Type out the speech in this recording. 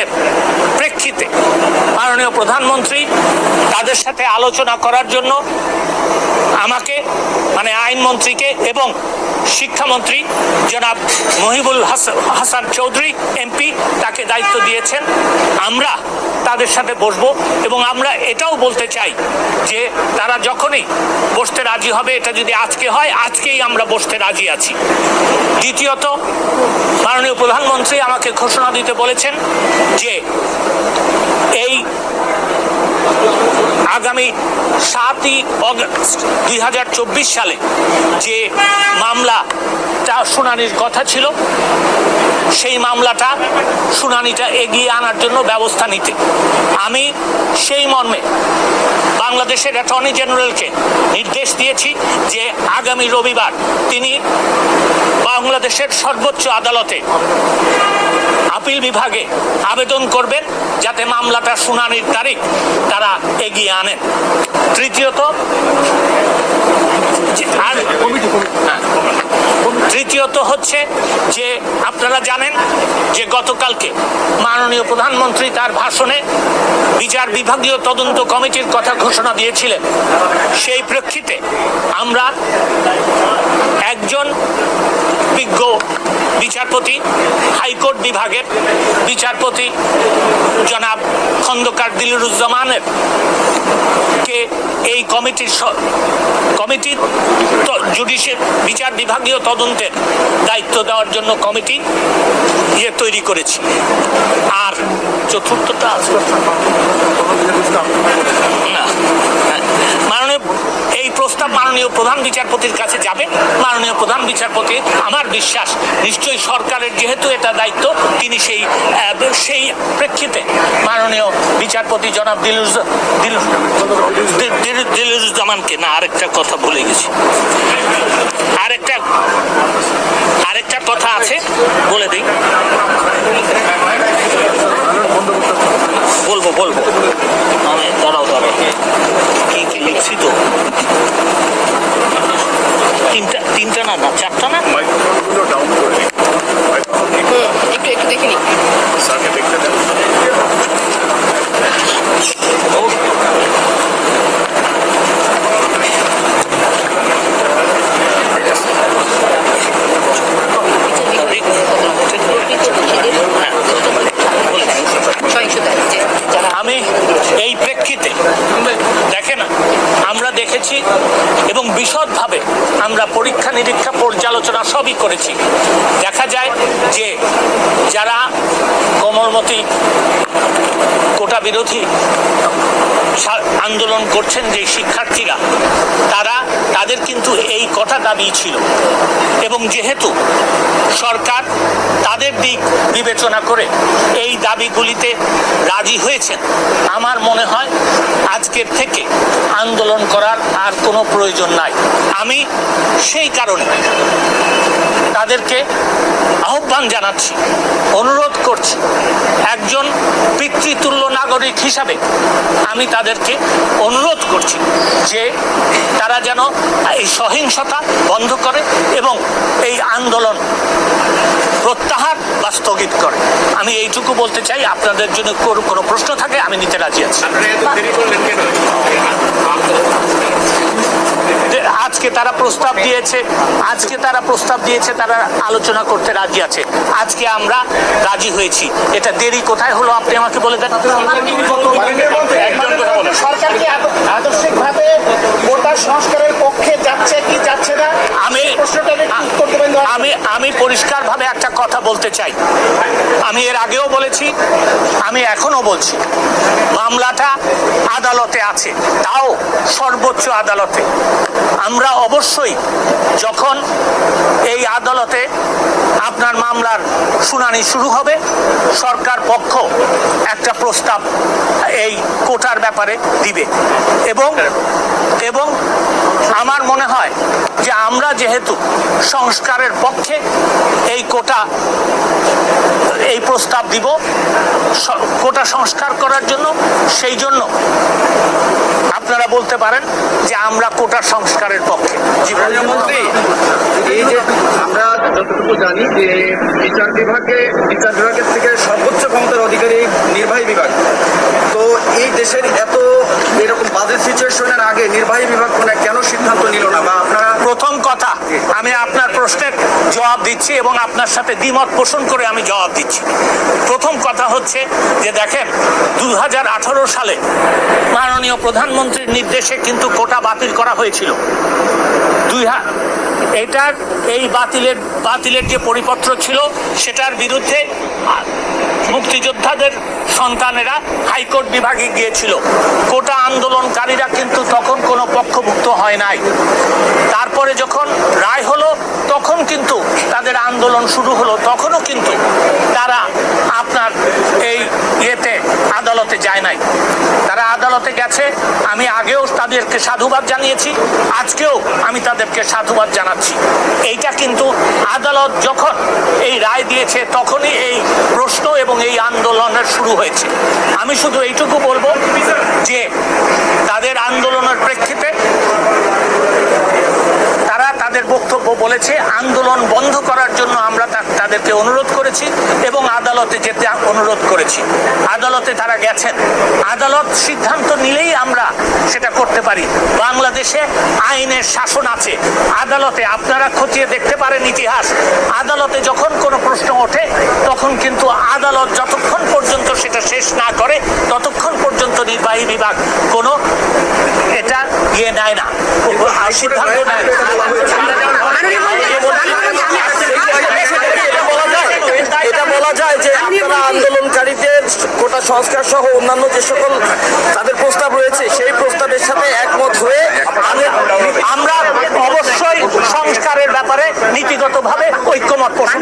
প্রস্তাবের প্রেক্ষিতে মাননীয় প্রধানমন্ত্রী তাদের সাথে আলোচনা করার জন্য আমাকে মানে আইনমন্ত্রীকে এবং শিক্ষামন্ত্রী জনাব মহিবুল হাসান চৌধুরী, এমপি, তাকে দায়িত্ব দিয়েছেন। আমরা তাদের সাথে বসবো এবং আমরা এটাও বলতে চাই যে তারা যখনই বসতে রাজি হবে, এটা যদি আজকে হয়, আজকেই আমরা বসতে রাজি আছি। দ্বিতীয়ত, মাননীয় প্রধানমন্ত্রী আমাকে ঘোষণা দিতে বলেছেন যে এই আগামী সাতই অগস্ট দুই হাজার চব্বিশ সালে যে মামলাটা শুনানির কথা ছিল, সেই মামলাটা শুনানিটা এগিয়ে আনার জন্য ব্যবস্থা নিতে। আমি সেই মর্মে বাংলাদেশের অ্যাটর্নি জেনারেলকে নির্দেশ দিয়েছি যে আগামী রবিবার তিনি বাংলাদেশের সর্বোচ্চ আদালতে আপিল বিভাগে আবেদন করবেন যাতে মামলাটা শুনানির তারিখ তারা এগিয়ে আনেন তৃতীয়ত। তৃতীয়ত হচ্ছে যে আপনারা জানেন যে গতকালকে মাননীয় প্রধানমন্ত্রী তার ভাষণে বিচার বিভাগীয় তদন্ত কমিটির কথা ঘোষণা দিয়েছিলেন সেই প্রেক্ষিতে আমরা একজন বিজ্ঞ বিচারপতি, হাইকোর্ট বিভাগের বিচারপতি জনাব খন্দকার দিলুরুজ্জামানের কে এই কমিটির কমিটির জুডিশিয়াল বিচার বিভাগীয় তদন্তের দায়িত্ব দেওয়ার জন্য কমিটি ইয়ে তৈরি করেছি। আর চতুর্থটা না প্রস্তাব মাননীয় প্রধান বিচারপতির কাছে যাবে মাননীয় প্রধান বিচারপতি, আমার বিশ্বাস, নিশ্চয়ই সরকারের যেহেতু এটা দায়িত্ব, তিনি সেই সেই প্রেক্ষিতে মাননীয় বিচারপতি জনাব দিলুজ দিল- দিল- দিল- দিলুজ্জামানকে না, আরেকটা কথা ভুলে গেছি। আরেকটা আরেকটা কথা আছে, বলে দিই। বলব বলব আমি দাঁড়াও দাঁড়াও কি কি লিখছি তো তিনটা তিনটা না না চারটা না মাইক্রোফোনগুলো ডাউন করে একটু একটু দেখে নিই স্যারকে দেখতে দেন ও, হ্যাঁ, বলে দিই। সহিংসতা যে যারা আমি এই প্রেক্ষিতে দেখেন আমরা দেখেছি এবং বিশদভাবে আমরা পরীক্ষা নিরীক্ষা পর্যালোচনা সবই করেছি। দেখা যায় যে যারা কোমলমতি কোটা বিরোধী আন্দোলন করছেন যে শিক্ষার্থীরা, তারা, তাদের কিন্তু এই কথা দাবি ছিল। এবং যেহেতু সরকার তাদের দিক বিবেচনা করে এই দাবিগুলিতে রাজি হয়েছেন। আমার মনে হয় আজকের থেকে আন্দোলন করার আর কোনো প্রয়োজন নাই। আমি সেই কারণে তাদেরকে আহ্বান জানাচ্ছি, অনুরোধ করছি, একজন পিতৃতুল্য নাগরিক হিসাবে আমি তাদেরকে অনুরোধ করছি যে তারা যেন এই সহিংসতা বন্ধ করে এবং এই আন্দোলন প্রত্যাহার বা স্থগিত করে। আমি এইটুকু বলতে চাই আপনাদের জন্য কোনো কোনো প্রশ্ন থাকে আমি নিতে রাজি আছি। আজকে তারা প্রস্তাব দিয়েছে আজকে তারা প্রস্তাব দিয়েছে তারা আলোচনা করতে রাজি আছে। আজকে আমরা রাজি হয়েছি। এটা দেরি কোথায় হলো আপনি আমাকে বলে দেন। সরকার কি আদর্শিকভাবে ভোটার সংস্কারের পক্ষে যাচ্ছে কি যাচ্ছে না আমি প্রশ্নটা একটু উত্তর দেবেন দয়া করে। আমি পরিষ্কারভাবে একটা কথা বলতে চাই। আমি এর আগেও বলেছি, আমি এখনও বলছি, মামলাটা আদালতে আছে, তাও সর্বোচ্চ আদালতে। আমরা অবশ্যই যখন এই আদালতে আপনার মামলার শুনানি শুরু হবে, সরকার পক্ষ একটা প্রস্তাব এই কোটার ব্যাপারে দিবে। এবং এবং মনে হয় যে আমরা যেহেতু সংস্কারের পক্ষে এই কোটা, এই প্রস্তাব দিব কোটা সংস্কার করার জন্য, সেই জন্য আপনারা বলতে পারেন যে আমরা কোটা সংস্কারের পক্ষে বলুন। এই যে আমরা যতটুকু জানি যে বিচার বিভাগে, বিচার বিভাগের থেকে সর্বোচ্চ ক্ষমতার অধিকারী নির্বাহী বিভাগ তো এই দেশের এত এরকম বাজে সিচুয়েশনের আগে নির্বাহী বিভাগ কোনো কেন সিদ্ধান্ত নিল না বা আপনারা প্রথম কথা আমি আপনার প্রশ্নের জবাব দিচ্ছি এবং আপনার সাথে দ্বিমত পোষণ করে আমি জবাব দিচ্ছি। প্রথম কথা হচ্ছে যে দেখেন দু হাজার আঠারো সালে মাননীয় প্রধানমন্ত্রীর নির্দেশে কিন্তু কোটা বাতিল করা হয়েছিল। দুই এটার এই বাতিলের বাতিলের যে পরিপত্র ছিল, সেটার বিরুদ্ধে মুক্তিযোদ্ধাদের সন্তানেরা হাইকোর্ট বিভাগে গিয়েছিল। কোটা আন্দোলনকারীরা কিন্তু তখন কোনো পক্ষভুক্ত হয় নাই। তারপরে যখন রায় হলো, তখন কিন্তু তাদের আন্দোলন শুরু হলো। তখনও কিন্তু তারা আপনার এই ইয়েতে, আদালতে যায় নাই। তারা আদালতে গেছে। আমি আগেও তাদেরকে সাধুবাদ জানিয়েছি। আজকেও আমি তাদেরকে সাধুবাদ জানাচ্ছি। এইটা কিন্তু আদালত যখন এই রায় দিয়েছে, তখনই এই প্রশ্ন এবং এই আন্দোলনের শুরু হয়েছে। আমি শুধু এইটুকু বলব যে তাদের আন্দোলনের প্রেক্ষিতে তারা বক্তব্য বলেছে, আন্দোলন বন্ধ করার জন্য আমরা তাদেরকে অনুরোধ করেছি এবং আদালতে যেতে অনুরোধ করেছি। আদালতে তারা গেছেন। আদালত সিদ্ধান্ত নিলেই আমরা সেটা করতে পারি। বাংলাদেশে আইনের শাসন আছে। আদালতে আপনারা খতিয়ে দেখতে পারেন ইতিহাস। আদালতে যখন কোনো প্রশ্ন ওঠে, তখন কিন্তু আদালত যতক্ষণ পর্যন্ত সেটা শেষ না করে, ততক্ষণ নির্বাহী বিভাগ কোনো এটা ইয়ে নেয় না। সিদ্ধান্ত নেয় এটা বলা যায় যে আপনারা আন্দোলনকারীদের কোটা সংস্কার সহ অন্যান্য যে সকল তাদের প্রস্তাব রয়েছে সেই প্রস্তাবের সাথে একমত হয়ে আমরা অবশ্যই সংস্কারের ব্যাপারে নীতিগতভাবে ঐক্যমত পোষণ